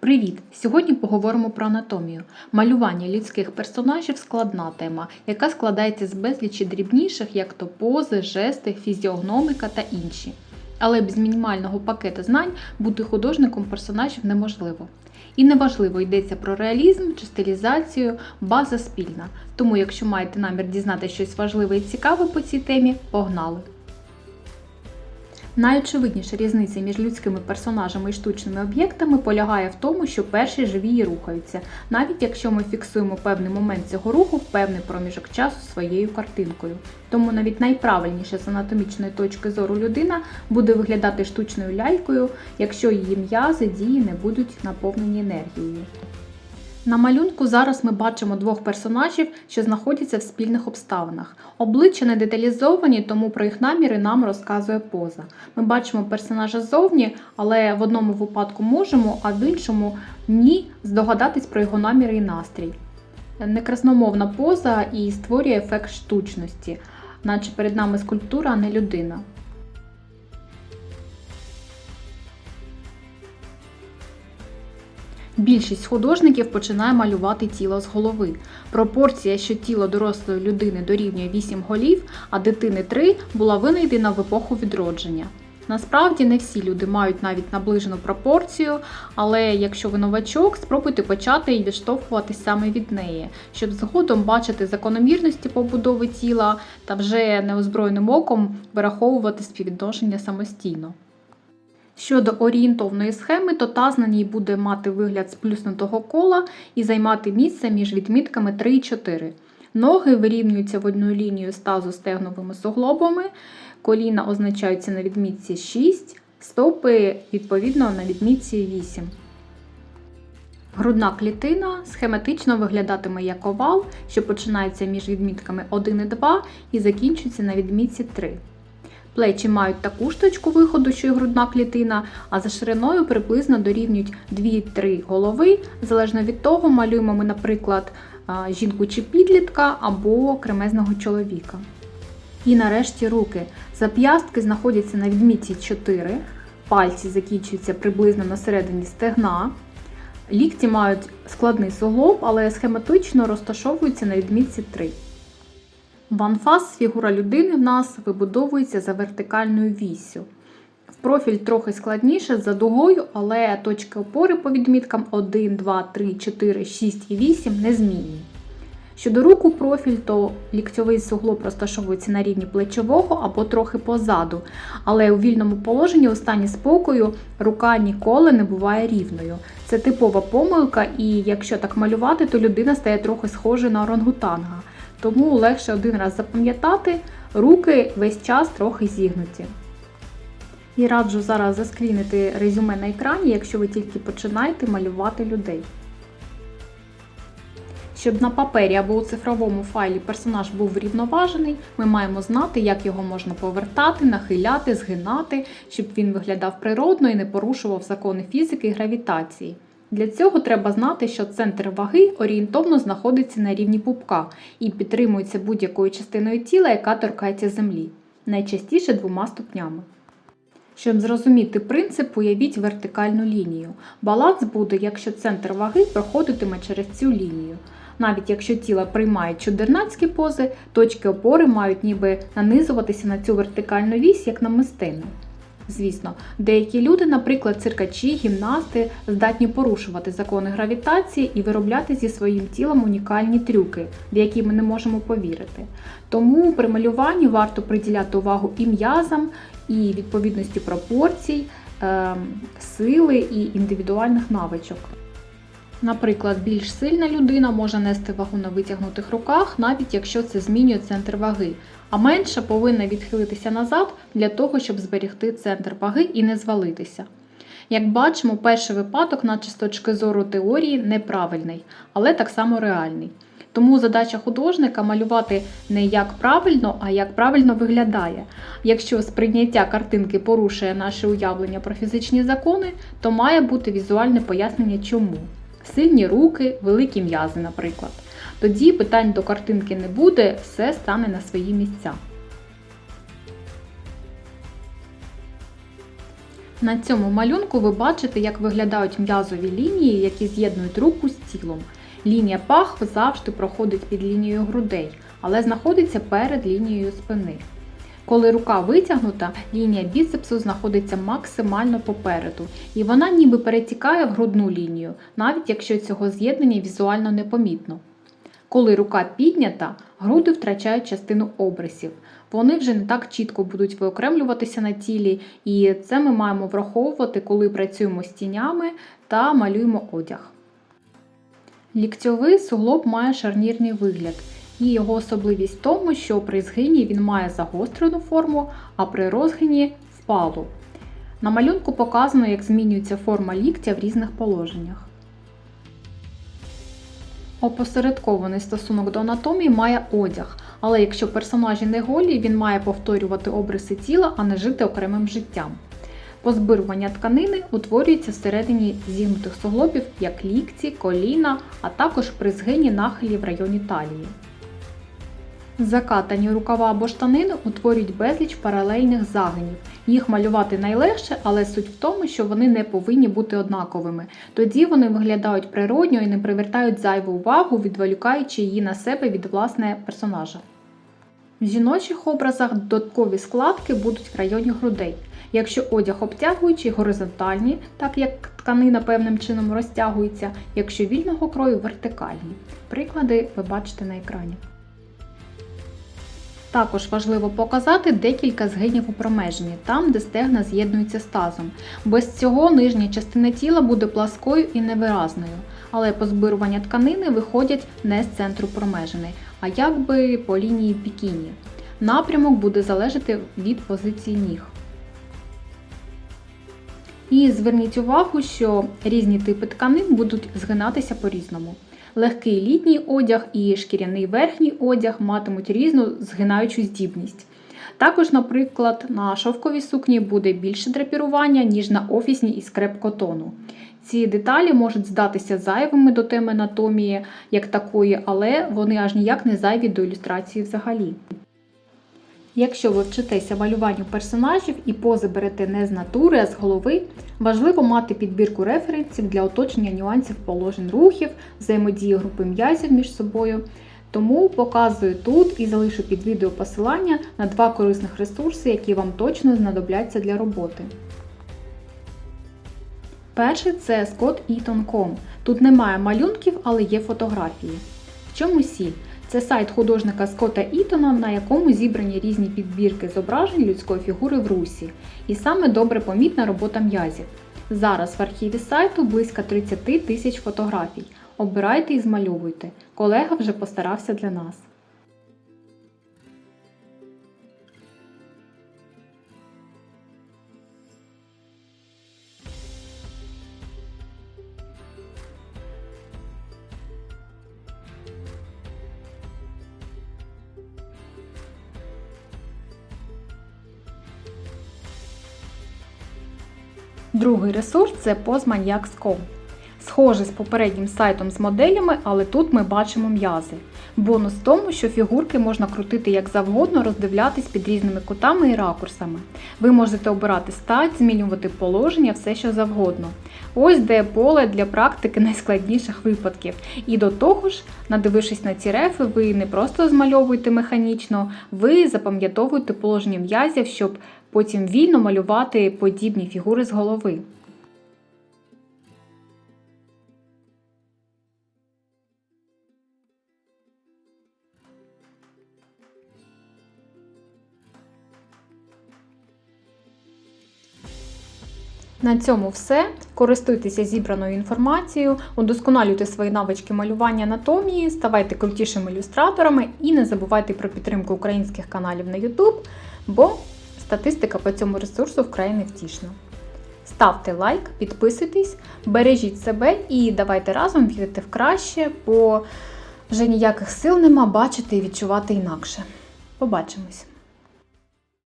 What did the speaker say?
Привіт! Сьогодні поговоримо про анатомію. Малювання людських персонажів складна тема, яка складається з безлічі дрібніших, як то пози, жести, фізіогномика та інші. Але без мінімального пакету знань бути художником персонажів неможливо. І неважливо, йдеться про реалізм чи стилізацію, база спільна. Тому, якщо маєте намір дізнати щось важливе і цікаве по цій темі, погнали! Найочевидніша різниця між людськими персонажами і штучними об'єктами полягає в тому, що перші живі і рухаються, навіть якщо ми фіксуємо певний момент цього руху в певний проміжок часу своєю картинкою. Тому навіть найправильніше з анатомічної точки зору людина буде виглядати штучною лялькою, якщо її м'язи дії не будуть наповнені енергією. На малюнку зараз ми бачимо двох персонажів, що знаходяться в спільних обставинах. Обличчя не деталізовані, тому про їх наміри нам розказує поза. Ми бачимо персонажа ззовні, але в одному випадку можемо, а в іншому ні здогадатись про його наміри і настрій. Некрасномовна поза і створює ефект штучності, наче перед нами скульптура, а не людина. Більшість художників починає малювати тіло з голови. Пропорція, що тіло дорослої людини дорівнює 8 голів, а дитини 3, була винайдена в епоху відродження. Насправді не всі люди мають навіть наближену пропорцію, але якщо ви новачок, спробуйте почати і відштовхуватись саме від неї, щоб згодом бачити закономірності побудови тіла та вже неозброєним оком вираховувати співвідношення самостійно. Щодо орієнтовної схеми, то таз на ній буде мати вигляд сплюснутого кола і займати місце між відмітками 3 і 4. Ноги вирівнюються в одну лінію з тазу стегновими суглобами, коліна означаються на відмітці 6, стопи відповідно на відмітці 8. Грудна клітина схематично виглядатиме як овал, що починається між відмітками 1 і 2 і закінчується на відмітці 3. Плечі мають таку ж точку виходу, що й грудна клітина, а за шириною приблизно дорівнюють 2-3 голови, залежно від того, малюємо ми, наприклад, жінку чи підлітка або кремезного чоловіка. І нарешті руки. Зап'ястки знаходяться на відмітці 4, пальці закінчуються приблизно на середині стегна. Лікті мають складний суглоб, але схематично розташовуються на відмітці 3. В анфас фігура людини в нас вибудовується за вертикальною віссю. В профіль трохи складніше за дугою, але точки опори по відміткам 1, 2, 3, 4, 6 і 8 незмінні. Щодо руку профіль, то ліктьовий суглоб розташовується на рівні плечового або трохи позаду, але у вільному положенні у стані спокою рука ніколи не буває рівною. Це типова помилка, і якщо так малювати, то людина стає трохи схожою на орангутанга. Тому легше один раз запам'ятати, руки весь час трохи зігнуті. І раджу зараз заскрінити резюме на екрані, якщо ви тільки починаєте малювати людей. Щоб на папері або у цифровому файлі персонаж був врівноважений, ми маємо знати, як його можна повертати, нахиляти, згинати, щоб він виглядав природно і не порушував закони фізики і гравітації. Для цього треба знати, що центр ваги орієнтовно знаходиться на рівні пупка і підтримується будь-якою частиною тіла, яка торкається землі, найчастіше двома ступнями. Щоб зрозуміти принцип, уявіть вертикальну лінію. Баланс буде, якщо центр ваги проходитиме через цю лінію. Навіть якщо тіло приймає чудернацькі пози, точки опори мають ніби нанизуватися на цю вертикальну вісь, як на мистину. Звісно, деякі люди, наприклад, циркачі, гімнасти, здатні порушувати закони гравітації і виробляти зі своїм тілом унікальні трюки, в які ми не можемо повірити. Тому при малюванні варто приділяти увагу і м'язам, і відповідності пропорцій, ем, сили і індивідуальних навичок. Наприклад, більш сильна людина може нести вагу на витягнутих руках, навіть якщо це змінює центр ваги, а менша повинна відхилитися назад для того, щоб зберегти центр ваги і не звалитися. Як бачимо, перший випадок, наче з точки зору теорії, неправильний, але так само реальний. Тому задача художника малювати не як правильно, а як правильно виглядає. Якщо сприйняття картинки порушує наше уявлення про фізичні закони, то має бути візуальне пояснення чому. Сильні руки, великі м'язи, наприклад. Тоді питань до картинки не буде, все стане на свої місця. На цьому малюнку ви бачите, як виглядають м'язові лінії, які з'єднують руку з тілом. Лінія пах завжди проходить під лінією грудей, але знаходиться перед лінією спини. Коли рука витягнута, лінія біцепсу знаходиться максимально попереду, і вона ніби перетікає в грудну лінію, навіть якщо цього з'єднання візуально непомітно. Коли рука піднята, груди втрачають частину обрисів. Вони вже не так чітко будуть виокремлюватися на тілі, і це ми маємо враховувати, коли працюємо з тінями та малюємо одяг. Ліктьовий суглоб має шарнірний вигляд, і його особливість в тому, що при згині він має загострену форму, а при розгині впалу. На малюнку показано, як змінюється форма ліктя в різних положеннях. Опосередкований стосунок до анатомії має одяг, але якщо персонажі не голі, він має повторювати обриси тіла, а не жити окремим життям. Позбирування тканини утворюється всередині зігнутих суглобів, як лікці, коліна, а також при згині нахилі в районі талії. Закатані рукава або штанини утворюють безліч паралельних загинів. Їх малювати найлегше, але суть в тому, що вони не повинні бути однаковими. Тоді вони виглядають природньо і не привертають зайву увагу, відволікаючи її на себе від власне персонажа. В жіночих образах додаткові складки будуть в районі грудей. Якщо одяг обтягуючий, горизонтальні, так як тканина певним чином розтягується, якщо вільного крою вертикальні. Приклади ви бачите на екрані. Також важливо показати декілька згинів у промежині, там, де стегна з'єднуються з тазом. Без цього нижня частина тіла буде пласкою і невиразною, але позбирування тканини виходять не з центру промежини, а якби по лінії бікіні. Напрямок буде залежати від позиції ніг. І зверніть увагу, що різні типи тканин будуть згинатися по-різному. Легкий літній одяг і шкіряний верхній одяг матимуть різну згинаючу здібність. Також, наприклад, на шовковій сукні буде більше драпірування, ніж на офісній із креп-котону. Ці деталі можуть здатися зайвими до теми анатомії як такої, але вони аж ніяк не зайві до ілюстрації взагалі. Якщо ви вчитеся малюванню персонажів і пози берете не з натури, а з голови, важливо мати підбірку референсів для оточення нюансів положень рухів, взаємодії групи м'язів між собою. Тому показую тут і залишу під відео посилання на два корисних ресурси, які вам точно знадобляться для роботи. Перший це scotteaton.com. Тут немає малюнків, але є фотографії. В чому сіль? Це сайт художника Скотта Ітона, на якому зібрані різні підбірки зображень людської фігури в русі, і саме добре помітна робота м'язів. Зараз в архіві сайту близько 30 тисяч фотографій. Обирайте і змальовуйте. Колега вже постарався для нас. Другий ресурс це Postmaniacs.com. Схожий з попереднім сайтом з моделями, але тут ми бачимо м'язи. Бонус в тому, що фігурки можна крутити як завгодно, роздивлятись під різними кутами і ракурсами. Ви можете обирати стать, змінювати положення, все що завгодно. Ось де поле для практики найскладніших випадків. І до того ж, надивившись на ці рефи, ви не просто змальовуєте механічно, ви запам'ятовуєте положення м'язів, щоб потім вільно малювати подібні фігури з голови. На цьому все. Користуйтеся зібраною інформацією, удосконалюйте свої навички малювання анатомії, ставайте крутішими ілюстраторами і не забувайте про підтримку українських каналів на YouTube, бо статистика по цьому ресурсу вкрай невтішна. Ставте лайк, підписуйтесь, бережіть себе і давайте разом вірити в краще, бо вже ніяких сил нема бачити і відчувати інакше. Побачимось!